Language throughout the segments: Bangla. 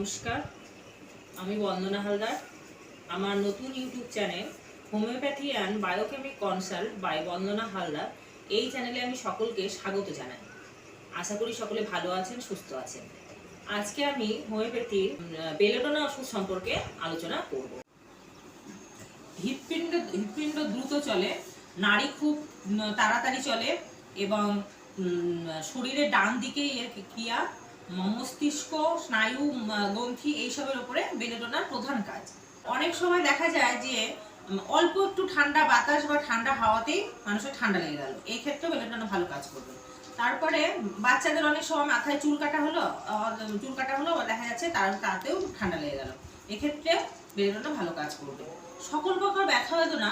নমস্কার, আমি বন্দনা হালদার। আমার নতুন YouTube channel homeopathy and biochemic consult by Bandana Haldar. এই চ্যানেলে আমি সকলকে স্বাগত জানাই। আশা করি সকলে ভালো আছেন, সুস্থ আছেন। আজকে আমি হোমিওপ্যাথির বেলেডোনা ওষুধ সম্পর্কে আলোচনা করব। হৃৎপিণ্ড হৃৎপিণ্ড দ্রুত চলে নারী খুব তাড়াতাড়ি চলে এবং শরীরের ডান দিকে এর ক্রিয়া মস্তিষ্ক, স্নায়ু গ্রন্থি এইসবের উপরে বেলেডোনার প্রধান কাজ। অনেক সময় দেখা যায় যে অল্প একটু ঠান্ডা বাতাস বা ঠান্ডা হাওয়াতেই মানুষের ঠান্ডা লেগে গেল। এই ক্ষেত্রে বেলেডোনা ভালো কাজ করবে। তারপরে বাচ্চাদের অনেক সময় মাথায় চুল কাটা হলো চুল কাটা হলো দেখা যাচ্ছে তার তাতেও ঠান্ডা লেগে গেল। এক্ষেত্রে বেলেডোনা ভালো কাজ করবে। সকল প্রকার ব্যথা বেদনা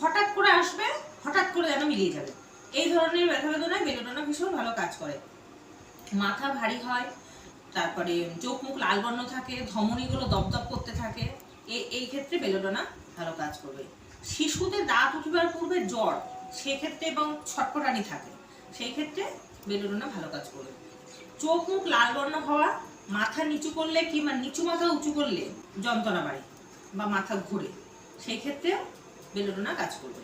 হঠাৎ করে আসবে, হঠাৎ করে যেন মিলিয়ে যাবে। এই ধরনের ব্যথা বেদনায় বেলেডোনা ভীষণ ভালো কাজ করে। মাথা ভারী হয়, তারপরে চোখ মুখ লাল বর্ণ থাকে, ধমনীগুলো দপদপ করতে থাকে এই ক্ষেত্রে বেলেডোনা ভালো কাজ করবে। শিশুদের দাঁত উঠিবার পূর্বে জ্বর, সেক্ষেত্রে এবং ছটপটানি থাকে সেই ক্ষেত্রে বেলেডোনা ভালো কাজ করবে। চোখ মুখ লাল বর্ণ হওয়া, মাথা নিচু করলে কিংবা নিচু মাথা উঁচু করলে যন্ত্রণা বাড়ে বা মাথা ঘুরে সেই ক্ষেত্রে বেলেডোনা কাজ করবে।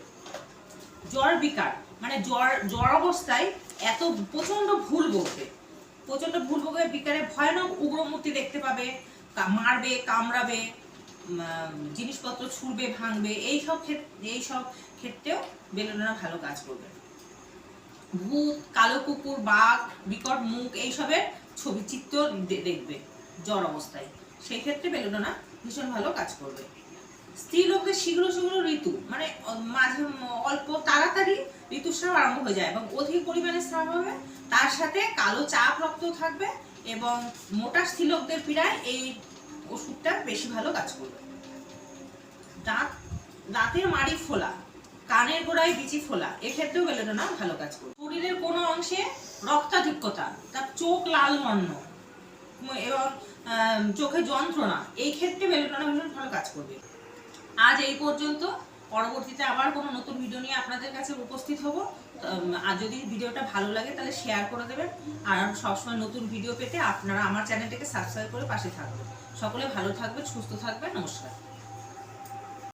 জ্বর বিকার মানে জ্বর জ্বর অবস্থায় এত প্রচণ্ড ভুল বকবে প্রচণ্ড ভুল বকবে বিকারে ভয়ানক উগ্রমূর্তি দেখতে পাবে। মারবে, কামড়াবে জিনিসপত্র ছুঁড়বে, ভাঙবে এইসব ক্ষেত্রে এইসব ক্ষেত্রেও বেলেডোনা ভালো কাজ করবে। ভূত, কালো কুকুর, বাঘ, বিকট মুখ এইসবের ছবি, চিত্র দেখবে, জ্বর অবস্থায়। সেই ক্ষেত্রে বেলেডোনা ভীষণ ভালো কাজ করবে। স্ত্রী লোকদের শীঘ্র শীঘ্র ঋতু মানে মাঝে, অল্প তাড়াতাড়ি ঋতুস্রাব আরম্ভ হয়ে যায় এবং অধিক পরিমাণে স্রাব হবে। তার সাথে কালো চাপ রক্ত থাকবে এবং মোটা স্ত্রীলোকদের পীড়ায় এই ওষুধটা বেশি ভালো কাজ করবে। দাঁত, দাঁতের মাড়ি ফোলা, কানের গোড়ায় বিচি ফোলা, এক্ষেত্রেও বেলেডোনা ভালো কাজ করবে। শরীরের কোনো অংশে রক্তাধিক্যতা, তার চোখ লাল বর্ণ এবং চোখে যন্ত্রণা, এই ক্ষেত্রে বেলেডোনা ভীষণ ভালো কাজ করবে। আজ এই পর্যন্ত পরবর্তীতে আবার কোনো নতুন ভিডিও নিয়ে আপনাদের কাছে উপস্থিত হব। আর যদি ভিডিওটা ভালো লাগে তাহলে শেয়ার করে দেবেন। আর সবসময় নতুন ভিডিও পেতে আপনারা আমার চ্যানেলটাকে সাবস্ক্রাইব করে পাশে থাকবেন। সকলে ভালো থাকবেন, সুস্থ থাকবেন, নমস্কার।